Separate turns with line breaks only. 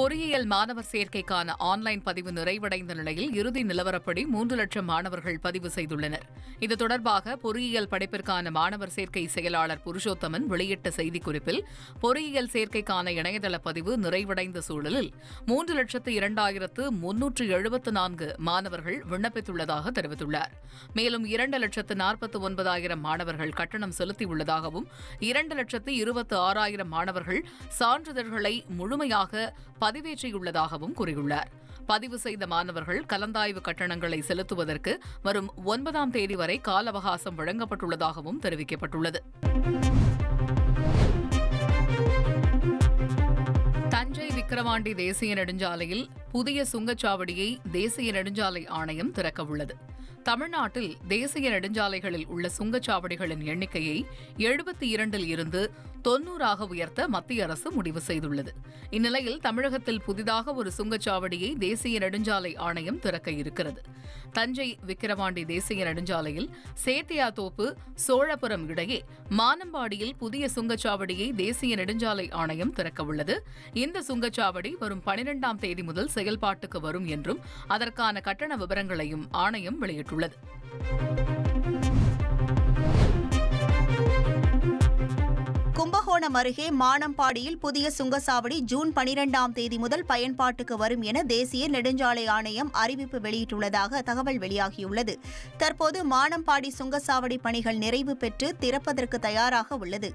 பொறியியல் மாணவர் சேர்க்கைக்கான ஆன்லைன் பதிவு நிறைவடைந்த நிலையில் இறுதி நிலவரப்படி மூன்று லட்சம் மாணவர்கள் பதிவு செய்துள்ளனர். இது தொடர்பாக பொறியியல் படிப்பிற்கான மாணவர் சேர்க்கை செயலாளர் புருஷோத்தமன் வெளியிட்ட செய்திக்குறிப்பில் பொறியியல் சேர்க்கைக்கான இணையதள பதிவு நிறைவடைந்த சூழலில் மூன்று லட்சத்து இரண்டாயிரத்து முன்னூற்று எழுபத்து நான்கு மாணவர்கள் விண்ணப்பித்துள்ளதாக தெரிவித்துள்ளார். மேலும் இரண்டு லட்சத்து நாற்பத்து ஒன்பதாயிரம் மாணவர்கள் கட்டணம் செலுத்தியுள்ளதாகவும் இரண்டு லட்சத்து இருபத்து ஆறாயிரம் மாணவர்கள் சான்றிதழ்களை முழுமையாக பதிவேற்றியுள்ளதாகவும் கூறியுள்ளார். பதிவு செய்த மாணவர்கள் கலந்தாய்வு கட்டணங்களை செலுத்துவதற்கு வரும் ஒன்பதாம் தேதி வரை கால அவகாசம் வழங்கப்பட்டுள்ளதாகவும் தெரிவிக்கப்பட்டுள்ளது. தஞ்சை விக்கிரவாண்டி தேசிய நெடுஞ்சாலையில் புதிய சுங்கச்சாவடியை தேசிய நெடுஞ்சாலை ஆணையம் திறக்கவுள்ளது. தமிழ்நாட்டில் தேசிய நெடுஞ்சாலைகளில் உள்ள சுங்கச்சாவடிகளின் எண்ணிக்கையை எழுபத்தி இரண்டில் இருந்து தொன்னூறாக உயர்த்த மத்திய அரசு முடிவு செய்துள்ளது. இந்நிலையில் தமிழகத்தில் புதிதாக ஒரு சுங்கச்சாவடியை தேசிய நெடுஞ்சாலை ஆணையம் திறக்க இருக்கிறது. தஞ்சை விக்கிரவாண்டி தேசிய நெடுஞ்சாலையில் சேத்தியாத்தோப்பு சோழபுரம் இடையே மானம்பாடியில் புதிய சுங்கச்சாவடியை தேசிய நெடுஞ்சாலை ஆணையம் திறக்கவுள்ளது. இந்த சுங்கச்சாவடி வரும் பனிரெண்டாம் தேதி முதல் செயல்பாட்டுக்கு வரும் என்றும் அதற்கான கட்டண விவரங்களையும் ஆணையம் வெளியிட்டுள்ளது.
கும்பகோணம் அருகே மானம்பாடியில் புதிய சுங்கசாவடி ஜூன் பனிரெண்டாம் தேதி முதல் பயன்பாட்டுக்கு வரும் என தேசிய நெடுஞ்சாலை ஆணையம் அறிவிப்பு வெளியிட்டுள்ளதாக தகவல் வெளியாகியுள்ளது. தற்போது மானம்பாடி சுங்கசாவடி பணிகள் நிறைவு பெற்று திறப்பதற்கு தயாராக உள்ளது.